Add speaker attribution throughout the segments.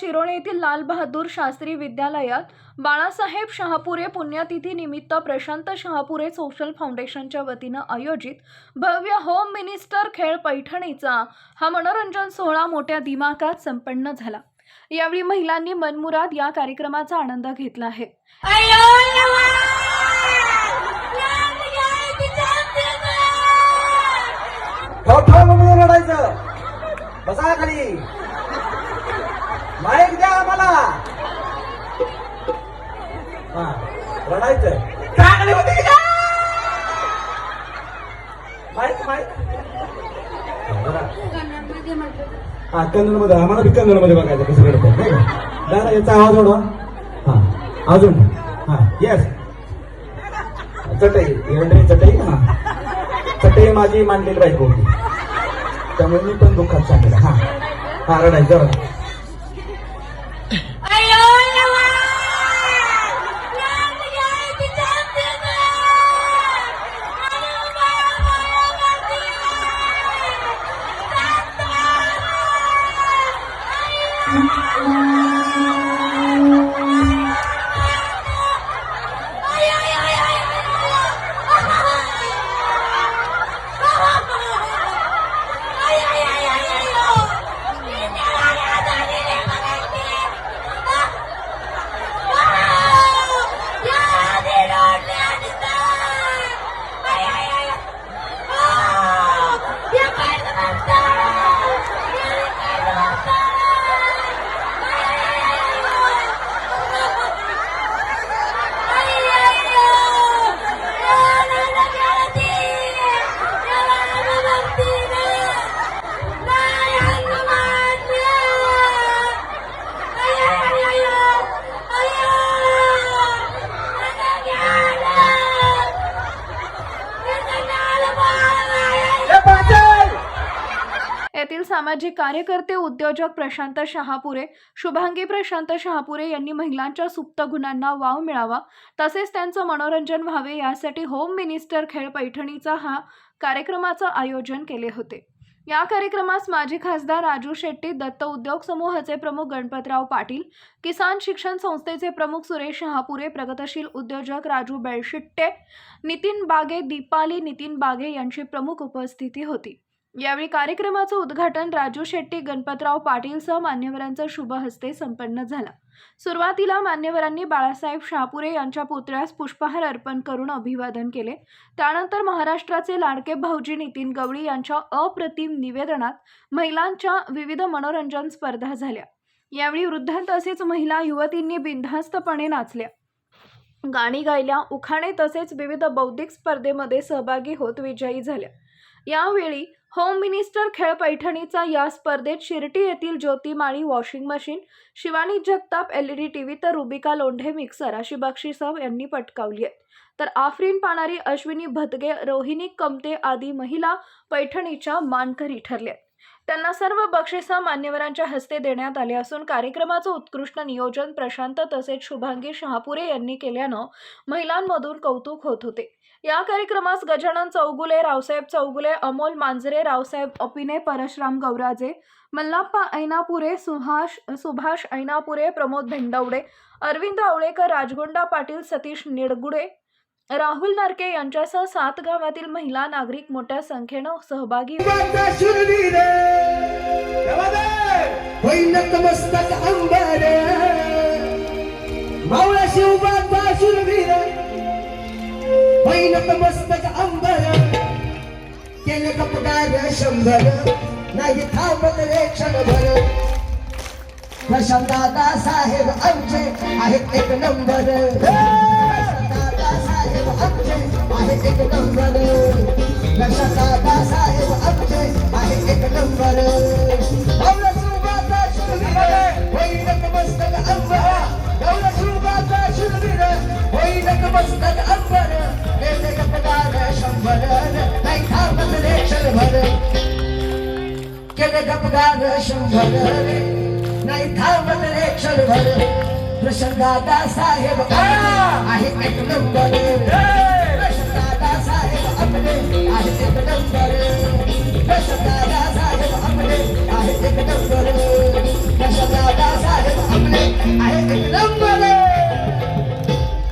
Speaker 1: शिरोळे येथील लालबहादूर शास्त्री विद्यालयात बाळासाहेब शहापुरे पुण्यतिथी निमित्त प्रशांत शहापुरे सोशल फाउंडेशनच्या वतीनं आयोजित भव्य होम मिनिस्टर खेळ पैठणीचा हा मनोरंजन सोहळा मोठ्या दिमाकात संपन्न झाला. यावेळी महिलांनी मनमुराद या कार्यक्रमाचा आनंद घेतला आहे.
Speaker 2: लढायचं. बसा खाली माईक द्या आम्हाला हा रडायचं चांगली होती का माईक माईक हा कन्नडमध्ये आम्हाला बी कन्नडमध्ये बघायचं कसं रडतं नाही का? दादा याचा आवाज वाढवा. हा अजून? हा येस चटई एवढे चटई हा. चटई माझी मांडलेली बायको होती. त्यामुळे मी पण दुःखात सांगितलं हा हा रडायचं.
Speaker 1: येथील सामाजिक कार्यकर्ते उद्योजक प्रशांत शहापुरे शुभांगी प्रशांत शहापुरे यांनी महिलांच्या सुप्त गुणांना वाव मिळावा. तसेच त्यांचं मनोरंजन व्हावे यासाठी होम मिनिस्टर खेळ पैठणीचा हा कार्यक्रमाचं आयोजन केले होते. या कार्यक्रमास माजी खासदार राजू शेट्टी दत्त उद्योग समूहाचे प्रमुख गणपतराव पाटील किसान शिक्षण संस्थेचे प्रमुख सुरेश शहापुरे प्रगतशील उद्योजक राजू बेळशिट्टे नितीन बागे दीपाली नितीन बागे यांची प्रमुख उपस्थिती होती. यावेळी कार्यक्रमाचं उद्घाटन राजू शेट्टी गणपतराव पाटीलसह मान्यवरांच्या शुभ हस्ते संपन्न झाला. सुरुवातीला मान्यवरांनी बाळासाहेब शहापुरे यांच्या पुतळ्यास पुष्पहार अर्पण करून अभिवादन केले. त्यानंतर महाराष्ट्राचे लाडके भाऊजी नितीन गवळी यांच्या अप्रतिम निवेदनात महिलांच्या विविध मनोरंजन स्पर्धा झाल्या. यावेळी वृद्ध तसेच महिला युवतींनी बिनधास्तपणे नाचल्या. गाणी गायल्या. उखाणे तसेच विविध बौद्धिक स्पर्धेमध्ये सहभागी होत विजयी झाल्या. यावेळी होम मिनिस्टर खेळ पैठणीचा या स्पर्धेत शिर्टी येथील Jyotimali washing machine Shivani Jagtap L E D T V तर रुबिका लोंढे मिक्सर अशी बक्षिसं यांनी पटकावली आहेत. तर आफरीन पाणारी अश्विनी भदगे रोहिणी कमते आदी महिला पैठणीच्या मानकरी ठरल्या त्यांना सर्व बक्षिसं मान्यवरांच्या हस्ते देण्यात आले असून कार्यक्रमाचं उत्कृष्ट नियोजन प्रशांत तसेच शुभांगी शहापुरे यांनी केल्यानं महिलांमधून कौतुक होत होते. या कार्यक्रमास गजानन चौगुले रावसाहेब चौगुले अमोल मांजरे रावसाहेब अपिने परशराम गौराजे मल्लाप्पा ऐनापुरे सुहाश सुभाष ऐनापुरे प्रमोद भेंडवडे अरविंद आवळेकर राजगोंडा पाटील सतीश निडगुडे राहुल नारके यांच्यासह सात गावातील महिला नागरिक मोठ्या संख्येनं सहभागी
Speaker 3: शिवाचा मावळा होईल नतमस्तक अंबर. केले कपडार शंभर. नाही थांबत रे क्षणभर. प्रशांतदादा साहेब आमचे आहेत एक नंबर. प्रशांतदादा साहेब आमचे आहेत एक नंबर. प्रशांतदादा साहेब आमचे आहेत एक नंबर. गौरव सुरुवाचा शूरवीर होईल नतमस्तक अंबर होईल मस्तक गपगार शंभर नाही थांबत रे क्षणभर. साहेब नंबर. साहेब आहे एक नंबर. साहेब साहेब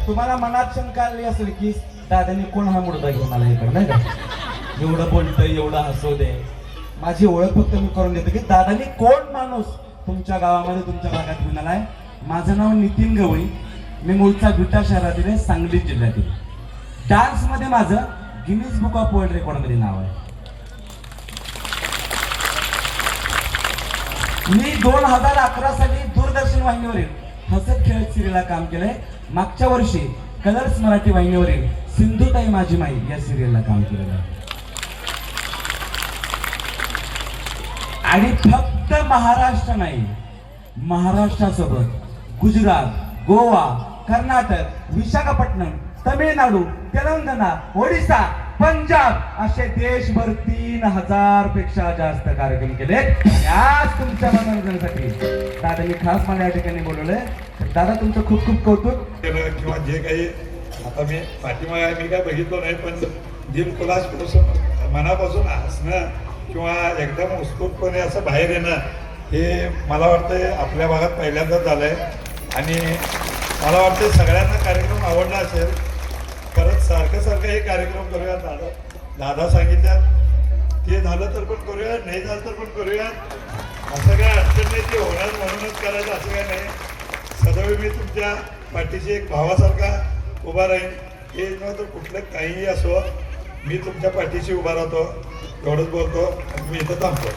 Speaker 3: तुम्हाला
Speaker 2: मनात शंका आली असेल की दादानी कोण हा मुडदा घेऊन आला नाही का? एवढं बोलतोय एवढं हसू दे. माझी ओळख फक्त मी करून देतो की दादानी कोण माणूस तुमच्या गावामध्ये तुमच्या भागात घेऊन आलाय माझं नाव नितीन गवळी. मी मूळचा विटा शहरातील आहे, सांगली जिल्ह्यातील. डान्समध्ये माझं गिनीज बुक ऑफ वर्ल्ड रेकॉर्डमध्ये नाव आहे. मी दोन हजार अकरा साली दूरदर्शन वाहिनीवरील हसत खेळत सिरियलला काम केलंय. मागच्या वर्षी कलर्स मराठी वाहिनीवरील सिंधुताई माझी माई या सिरियलला काम केलेलं आहे. आणि फक्त महाराष्ट्र नाही महाराष्ट्रासोबत गुजरात गोवा कर्नाटक विशाखापट्टणम तमिळनाडू तेलंगणा ओडिसा पंजाब असे देशभर तीन हजारपेक्षा जास्त कार्यक्रम केले आज तुमच्या मनोरंजनासाठी दादांनी खास मला या ठिकाणी बोलवलंय. दादा तुमचं खूप खूप कौतुक.
Speaker 4: केलं किंवा जे काही आता मी पाठीमागे मी काय बघितलो नाही पण दिल खुलास मनापासून हसणं किंवा एकदम उत्स्फूर्तपणे असं बाहेर येणं हे मला वाटतं आपल्या भागात पहिल्यांदाच झालं आहे आणि मला वाटतं सगळ्यांना कार्यक्रम आवडला असेल. परत सारखं सारखं हे कार्यक्रम करूया. दादा दादा सांगितल्यात ते झालं तर पण करूया नाही झालं तर पण करूया. असं काय अडचण नाही ते होणार म्हणूनच करायचं असं काय नाही. सदैव मी तुमच्या पाठीशी एक भावासारखा उभा राहीन. हे नव्हतं कुठलं काहीही असो मी तुमच्या पाठीशी उभा राहतो एवढंच बोलतो मी इथं थांबतो.